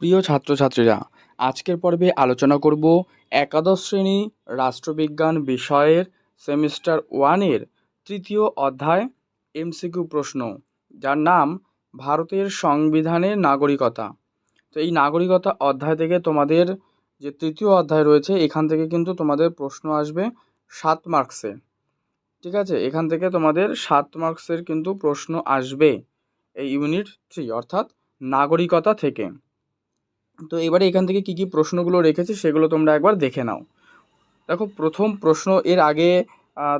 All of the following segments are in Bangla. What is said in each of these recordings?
প্রিয় ছাত্রছাত্রীরা, আজকের পর্বে আলোচনা করব একাদশ শ্রেণি রাষ্ট্রবিজ্ঞান বিষয়ের সেমিস্টার ওয়ানের তৃতীয় অধ্যায় এমসিকিউ প্রশ্ন, যার নাম ভারতের সংবিধানের নাগরিকতা। তো এই নাগরিকতা অধ্যায় থেকে তোমাদের যে তৃতীয় অধ্যায় রয়েছে, এখান থেকে কিন্তু তোমাদের প্রশ্ন আসবে সাত মার্কসে। ঠিক আছে? এখান থেকে তোমাদের সাত মার্কসের কিন্তু প্রশ্ন আসবে এই ইউনিট থ্রি, অর্থাৎ নাগরিকতা থেকে। তো এবারে এখান থেকে কী কী প্রশ্নগুলো রেখেছে সেগুলো তোমরা একবার দেখে নাও। দেখো, প্রথম প্রশ্ন, এর আগে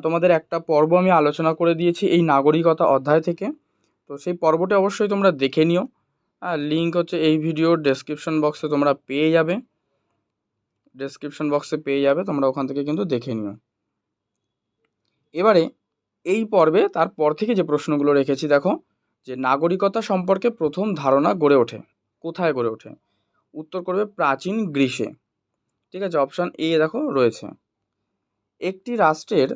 তোমাদের একটা পর্ব আমি আলোচনা করে দিয়েছি এই নাগরিকতা অধ্যায় থেকে। তো সেই পর্বটা অবশ্যই তোমরা দেখে নিও। আর লিঙ্ক হচ্ছে এই ভিডিওর ডেসক্রিপশন বক্সে তোমরা পেয়ে যাবে। ডেসক্রিপশন বক্সে পেয়ে যাবে, তোমরা ওখান থেকে কিন্তু দেখে নিও। এবারে এই পর্বে তারপর থেকে যে প্রশ্নগুলো রেখেছি, দেখো, যে নাগরিকতা সম্পর্কে প্রথম ধারণা গড়ে ওঠে। কোথায় গড়ে ওঠে? উত্তর করবে প্রাচীন গ্রীসে ঠিক আছে অপশান এ দেখো রয়েছে। একটি রাষ্ট্রের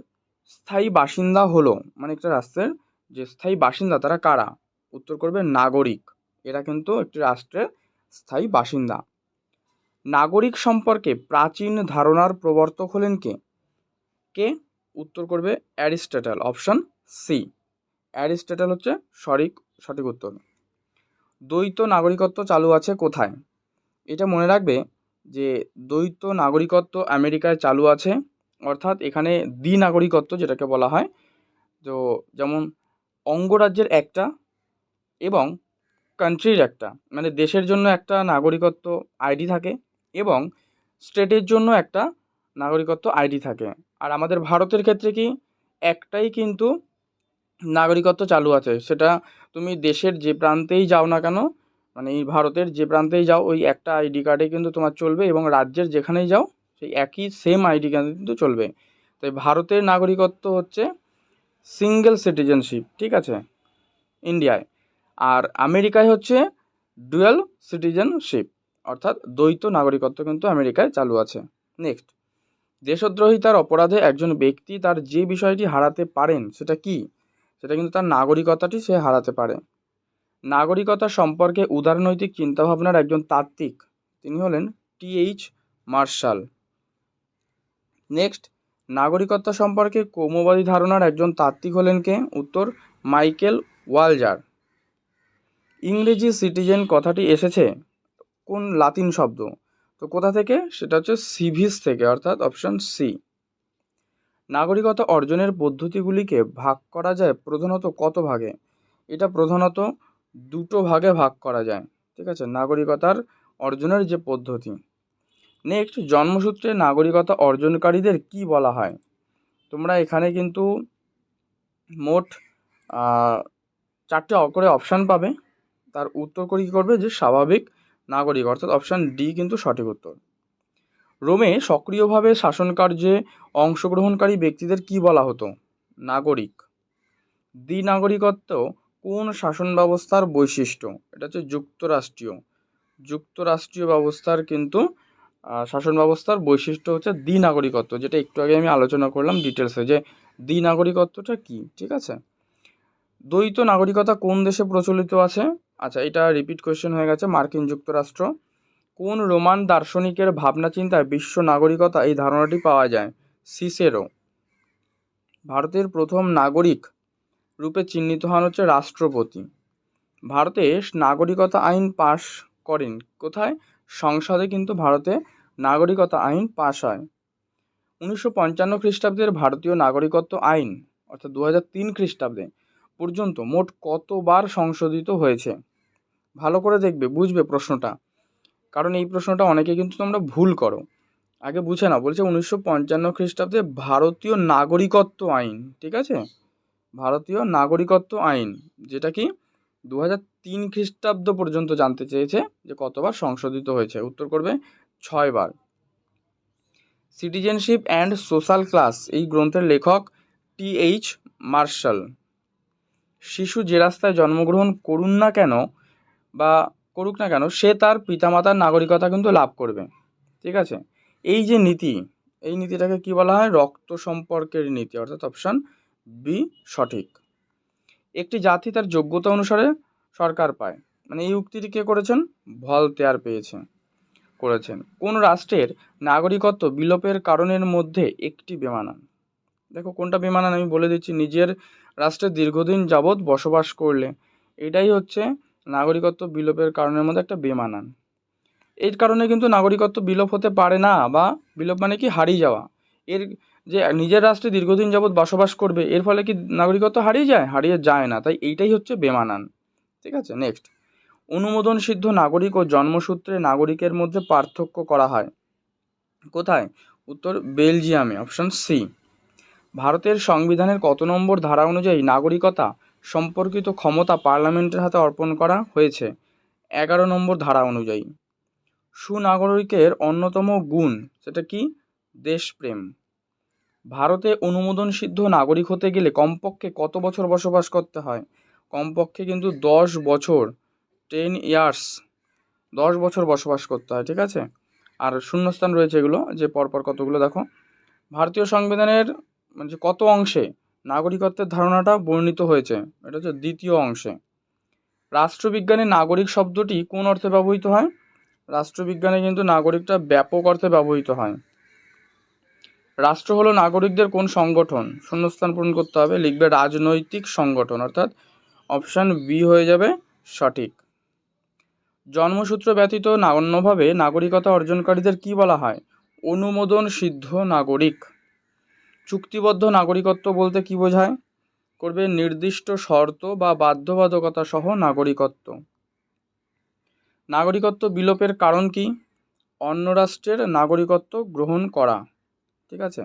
স্থায়ী বাসিন্দা হলো মানে একটা রাষ্ট্রের যে স্থায়ী বাসিন্দা তারা কারা? উত্তর করবে নাগরিক। এরা কিন্তু একটি রাষ্ট্রের স্থায়ী বাসিন্দা। নাগরিক সম্পর্কে প্রাচীন ধারণার প্রবর্তক হলেন কে? কে? উত্তর করবে অ্যারিস্টটল অপশান সি অ্যারিস্টটল হচ্ছে সঠিক সঠিক উত্তর। দ্বৈত নাগরিকত্ব চালু আছে কোথায়? এটা মনে রাখবে যে দ্বৈত নাগরিকত্ব আমেরিকায় চালু আছে, অর্থাৎ এখানে দ্বি নাগরিকত্ব যেটাকে বলা হয়। তো যেমন অঙ্গরাজ্যের একটা এবং কান্ট্রির একটা মানে দেশের জন্য একটা নাগরিকত্ব আইডি থাকে এবং স্টেটের জন্য একটা নাগরিকত্ব আইডি থাকে। আর আমাদের ভারতের ক্ষেত্রে কি একটাই কিন্তু নাগরিকত্ব চালু আছে, সেটা তুমি দেশের যে প্রান্তেই যাও না কেন মানে এই ভারতের যে প্রান্তেই যাও, ওই একটা আইডি কার্ডে কিন্তু তোমার চলবে এবং রাজ্যের যেখানেই যাও, সেই একই সেম আইডি কার্ড কিন্তু চলবে। তাই ভারতের নাগরিকত্ব হচ্ছে সিঙ্গেল সিটিজেনশিপ ঠিক আছে? ইন্ডিয়ায়। আর আমেরিকায় হচ্ছে ডুয়েল সিটিজেনশিপ অর্থাৎ দ্বৈত নাগরিকত্ব কিন্তু আমেরিকায় চালু আছে। নেক্সট দেশদ্রোহিতার অপরাধে একজন ব্যক্তি তার যে বিষয়টি হারাতে পারেন, সেটা কি? সেটা কিন্তু তার নাগরিকতাটি সে হারাতে পারে। নাগরিকতা সম্পর্কে উদারনৈতিক চিন্তাভাবনার একজন তাত্ত্বিক। তিনি হলেন টিএইচ মার্শাল। নেক্সট, নাগরিকত্ব সম্পর্কে কৌমবাদী ধারণার একজন তাত্ত্বিক হলেন কে? উত্তর, মাইকেল ওয়ালজার। ইংরেজি সিটিজেন কথাটি এসেছে কোন লাতিন শব্দ? তো কোথা থেকে? সেটা হচ্ছে সিভিস থেকে, অর্থাৎ অপশন সি। নাগরিকতা অর্জনের পদ্ধতিগুলিকে ভাগ করা যায় প্রধানত কত ভাগে? এটা প্রধানত দুটো ভাগে ভাগ করা যায়, ঠিক আছে? নাগরিকতার অর্জনের যে পদ্ধতি। নেক্সট জন্মসূত্রে নাগরিকতা অর্জনকারীদের কি বলা হয়? তোমরা এখানে কিন্তু মোট চারটে করে অপশান পাবে। তার উত্তর করে কী করবে? যে স্বাভাবিক নাগরিক, অর্থাৎ অপশান ডি কিন্তু সঠিক উত্তর। রোমে সক্রিয়ভাবে শাসনকার্যে অংশগ্রহণকারী ব্যক্তিদের কি বলা হতো? নাগরিক। দ্বিনাগরিকত্ব কোন শাসন ব্যবস্থার বৈশিষ্ট্য? এটা হচ্ছে যুক্তরাষ্ট্রীয়। যুক্তরাষ্ট্রীয় ব্যবস্থার কিন্তু শাসন ব্যবস্থার বৈশিষ্ট্য হচ্ছে দ্বিনাগরিকত্ব, যেটা একটু আগে আমি আলোচনা করলাম ডিটেলসে যে দ্বিনাগরিকত্বটা কি, ঠিক আছে? দ্বৈত নাগরিকতা কোন দেশে প্রচলিত আছে? আচ্ছা এটা রিপিট কোয়েশ্চেন হয়ে গেছে, মার্কিন যুক্তরাষ্ট্র। কোন রোমান দার্শনিকের ভাবনা চিন্তায় বিশ্ব নাগরিকতা এই ধারণাটি পাওয়া যায়? সিসেরো। ভারতের প্রথম নাগরিক রূপে চিহ্নিত হন হচ্ছে রাষ্ট্রপতি। ভারতে নাগরিকতা আইন পাশ করেন। কোথায়? সংসদে কিন্তু ভারতে নাগরিকতা আইন পাশ হয়। উনিশশো পঞ্চান্ন খ্রিস্টাব্দের ভারতীয় নাগরিকত্ব আইন, অর্থাৎ দু তিন খ্রিস্টাব্দে পর্যন্ত মোট কতবার সংশোধিত হয়েছে? ভালো করে দেখবে, বুঝবে প্রশ্নটা। কারণ এই প্রশ্নটা অনেকে কিন্তু তোমরা ভুল করো। আগে বুঝে না বলছে উনিশশো পঞ্চান্ন খ্রিস্টাব্দে ভারতীয় নাগরিকত্ব আইন, ঠিক আছে? ভারতীয় নাগরিকত্ব আইন, যেটা কি দু হাজার তিন খ্রিস্টাব্দ পর্যন্ত জানতে চেয়েছে যে কতবার সংশোধিত হয়েছে। উত্তর করবে ছয়বার। সিটিজেনশিপ অ্যান্ড সোশ্যাল ক্লাস এই গ্রন্থের লেখক টি এইচ মার্শাল। শিশু যে রাস্তায় জন্মগ্রহণ করুন না কেন বা করুক না কেন, সে তার পিতামাতার নাগরিকতা কিন্তু লাভ করবে। ঠিক আছে? এই যে নীতি, এই নীতিটাকে কি বলা হয়? রক্ত সম্পর্কের নীতি, অর্থাৎ অপশান বি, সঠিক। একটি জাতি তার যোগ্যতা অনুসারে সরকার পায়। মানে এই উক্তিটি কে করেছেন? ভলতেয়ার পেয়েছে, করেছেন। কোন রাষ্ট্রের নাগরিকত্ব বিলোপের কারণের মধ্যে একটি বেমানান। দেখো কোনটা বেমানান আমি বলে দিচ্ছি, নিজের রাষ্ট্রে দীর্ঘদিন যাবৎ বসবাস করলে। এটাই হচ্ছে নাগরিকত্ব বিলোপের কারণের মধ্যে একটা বেমানান। এর কারণে কিন্তু নাগরিকত্ব বিলোপ হতে পারে না, বা বিলোপ মানে কি? হারিয়ে যাওয়া। এর যে নিজের রাষ্ট্রে দীর্ঘদিন যাবৎ বসবাস করবে, এর ফলে কি নাগরিকত্ব হারিয়ে যায়? হারিয়ে যায় না। তাই এইটাই হচ্ছে বেমানান। ঠিক আছে? নেক্সট অনুমোদন সিদ্ধ নাগরিক ও জন্মসূত্রে নাগরিকের মধ্যে পার্থক্য করা হয়। কোথায়? উত্তর, বেলজিয়ামে। অপশন সি ভারতের সংবিধানের কত নম্বর ধারা অনুযায়ী নাগরিকতা সম্পর্কিত ক্ষমতা পার্লামেন্টের হাতে অর্পণ করা হয়েছে? এগারো নম্বর ধারা অনুযায়ী। সুনাগরিকের অন্যতম গুণ, সেটা কি? দেশপ্রেম। ভারতে অনুমোদন সিদ্ধ নাগরিক হতে গেলে কমপক্ষে কত বছর বসবাস করতে হয়? কমপক্ষে কিন্তু দশ বছর টেন ইয়ার্স দশ বছর বসবাস করতে হয়, ঠিক আছে? আর শূন্যস্থান রয়েছে এগুলো, যে পরপর কতগুলো দেখো। ভারতীয় সংবিধানের মানে কত অংশে নাগরিকত্বের ধারণাটা বর্ণিত হয়েছে, এটা হচ্ছে দ্বিতীয় অংশে। রাষ্ট্রবিজ্ঞানে নাগরিক শব্দটি কোন অর্থে ব্যবহৃত হয়? রাষ্ট্রবিজ্ঞানে কিন্তু নাগরিকটা ব্যাপক অর্থে ব্যবহৃত হয়। রাষ্ট্র হলো নাগরিকদের কোন সংগঠন? শূন্যস্থান পূরণ করতে হবে, লিখবে রাজনৈতিক সংগঠন, অর্থাৎ অপশান বি হয়ে যাবে সঠিক। জন্মসূত্র ব্যতীত অন্যভাবে নাগরিকতা অর্জনকারীদের কি বলা হয়? অনুমোদন সিদ্ধ নাগরিক। চুক্তিবদ্ধ নাগরিকত্ব বলতে কি বোঝায়? করবে নির্দিষ্ট শর্ত বা বাধ্যবাধকতা সহ নাগরিকত্ব। নাগরিকত্ব বিলোপের কারণ কি? অন্য রাষ্ট্রের নাগরিকত্ব গ্রহণ করা। ঠিক আছে?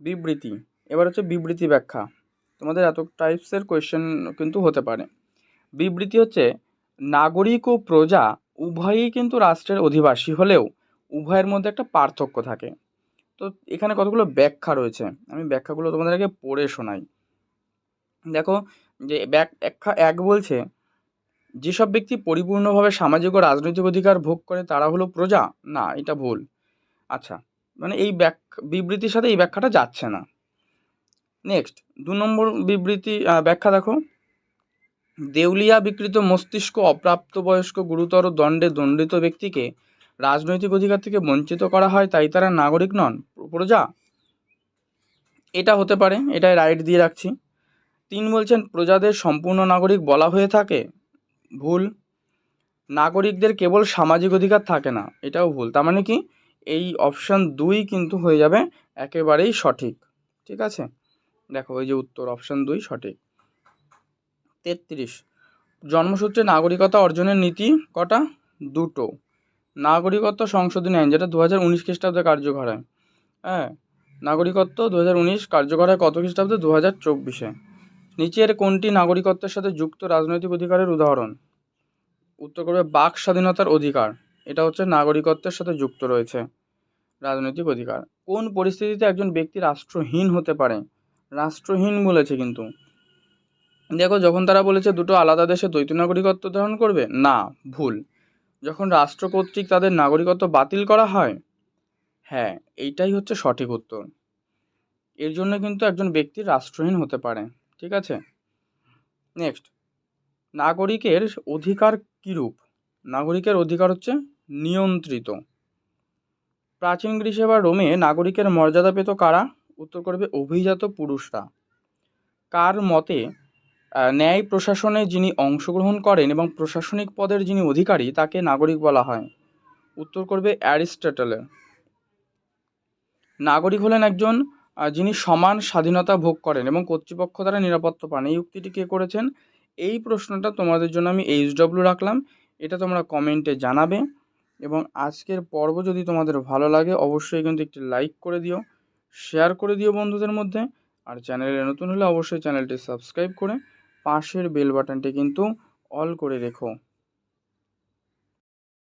বিবৃতি। এবার হচ্ছে বিবৃতি ব্যাখ্যা। তোমাদের এত টাইপসের কোয়েশ্চেন কিন্তু হতে পারে। বিবৃতি হচ্ছে, নাগরিক ও প্রজা উভয়ই কিন্তু রাষ্ট্রের অধিবাসী হলেও উভয়ের মধ্যে একটা পার্থক্য থাকে। তো এখানে কতগুলো ব্যাখ্যা রয়েছে? আমি ব্যাখ্যাগুলো তোমাদের আগে পড়ে শোনাই। দেখো, যে ব্যাখ্যা এক বলছে, যেসব ব্যক্তি পরিপূর্ণভাবে সামাজিক ও রাজনৈতিক অধিকার ভোগ করে তারা হলো প্রজা? না, এটা ভুল। আচ্ছা মানে এই ব্যাখ্যা বিবৃতির সাথে এই ব্যাখ্যাটা যাচ্ছে না। নেক্সট দু নম্বর বিবৃতি ব্যাখ্যা দেখো। দেউলিয়া বিকৃত মস্তিষ্ক অপ্রাপ্তবয়স্ক গুরুতর দণ্ডে দণ্ডিত ব্যক্তিকে রাজনৈতিক অধিকার থেকে বঞ্চিত করা হয়, তাই তারা নাগরিক নন। প্রজা এটা হতে পারে, এটাই রাইট দিয়ে রাখছি। তিন বলছেন, প্রজাদের সম্পূর্ণ নাগরিক বলা হয়ে থাকে। ভুল। নাগরিকদের কেবল সামাজিক অধিকার থাকে না, এটাও ভুল। তার মানে কি? এই অপশান দুই কিন্তু হয়ে যাবে একেবারেই সঠিক, ঠিক আছে? দেখো ওই যে উত্তর অপশান দুই সঠিক। তেত্রিশ, জন্মসূত্রে নাগরিকতা অর্জনের নীতি কটা? দুটো। নাগরিকত্ব সংশোধনী আইন, যেটা দু হাজার উনিশ খ্রিস্টাব্দে কার্যকর হয়। হ্যাঁ নাগরিকত্ব দু হাজার উনিশ কার্যকর হয় কত খ্রিস্টাব্দে? দু হাজার চব্বিশে। নিচের কোনটি নাগরিকত্বের সাথে যুক্ত রাজনৈতিক অধিকারের উদাহরণ? উত্তর করবে বাক স্বাধীনতার অধিকার। এটা হচ্ছে নাগরিকত্বের সাথে যুক্ত রয়েছে। রাজনৈতিক অধিকার। কোন পরিস্থিতিতে একজন ব্যক্তি রাষ্ট্রহীন হতে পারে? রাষ্ট্রহীন বলেছে কিন্তু। দেখো, যখন তারা বলেছে দুটো আলাদা দেশে দ্বৈত নাগরিকত্ব ধারণ করবে, না, ভুল। যখন রাষ্ট্র কর্তৃক তাদের নাগরিকত্ব বাতিল করা হয় হ্যাঁ এইটাই হচ্ছে সঠিক উত্তর। এর জন্য কিন্তু একজন ব্যক্তি রাষ্ট্রহীন হতে পারে, ঠিক আছে? নেক্সট নাগরিকের অধিকার কীরূপ? নাগরিকের অধিকার হচ্ছে নিয়ন্ত্রিত। প্রাচীন গ্রীসে বা রোমে নাগরিকের মর্যাদা পেত কারা? উত্তর করবে অভিজাত পুরুষরা। কার মতে ন্যায় প্রশাসনে যিনি অংশগ্রহণ করেন এবং প্রশাসনিক পদের যিনি অধিকারী, তাকে নাগরিক বলা হয়। উত্তর করবে অ্যারিস্টটলের নাগরিক হলেন একজন যিনি সমান স্বাধীনতা ভোগ করেন এবং কর্তৃপক্ষ দ্বারা নিরাপত্তা পান। এই উক্তিটি কে করেছেন? এই প্রশ্নটা তোমাদের জন্য আমি এইচ ডব্লিউ রাখলাম। এটা তোমরা কমেন্টে জানাবে এবং আজকের পর্ব যদি তোমাদের ভালো লাগে, অবশ্যই কিন্তু একটি লাইক করে দিও, শেয়ার করে দিও বন্ধুদের মধ্যে, আর চ্যানেলে নতুন হলে অবশ্যই চ্যানেলটি সাবস্ক্রাইব করে পাশের বেল বাটনটি কিন্তু অল করে রেখো।